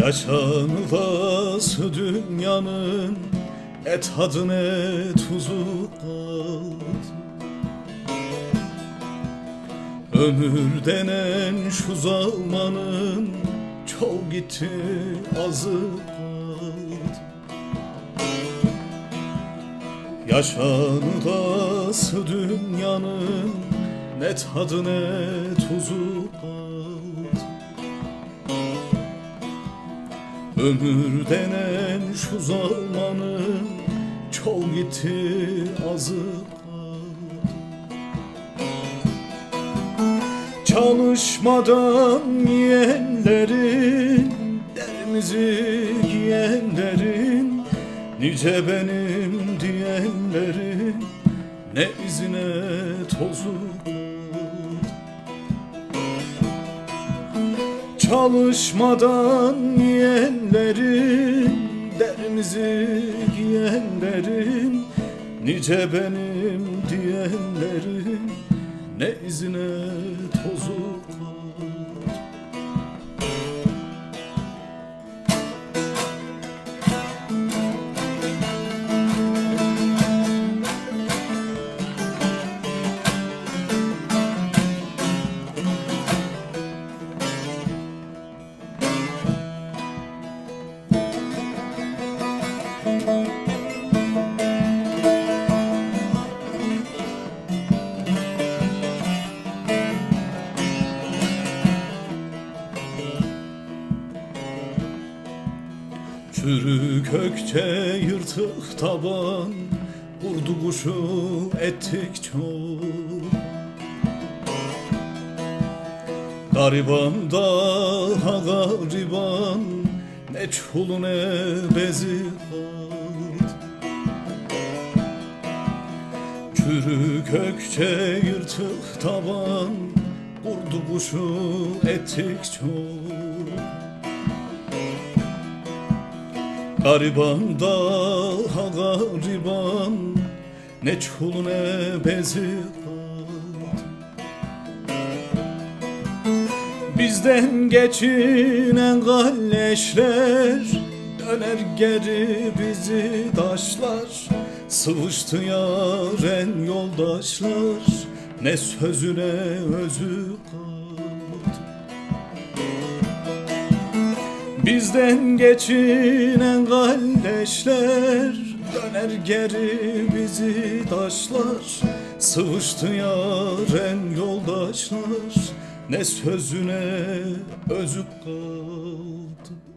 Yaşanılası dünyanın Ne tadı ne tuzu kaldı. Ömür denen şu zamanın Çok gitti azı kaldı. Yaşanılası dünyanın Ne tadı tuzu kaldı Ömür denen şu zamanın Çok gitti azı kaldı Çalışmadan yiyenlerin Derimizi giyenlerin Nice benim diyenlerin Ne izine tozu Çalışmadan yiyenlerin Derimizi giyenlerin Nice benim diyenlerin Ne izine tozu Çürük kökçe yırtık taban Vurdu kuşu ettik çok Gariban daha gariban Ne çulu ne bezi kaldı Çürük kökçe yırtık taban Vurdu kuşu ettik çok Gariban daha gariban Ne çul ne bezi Bizden geçinen galleşler Döner geri bizi taşlar. Sıvıştı yaren yoldaşlar Ne sözüne özü kaldı Bizden geçinen kardeşler Döner geri bizi taşlar. Sıvıştı yaren yoldaşlar Ne sözüne özü kaldı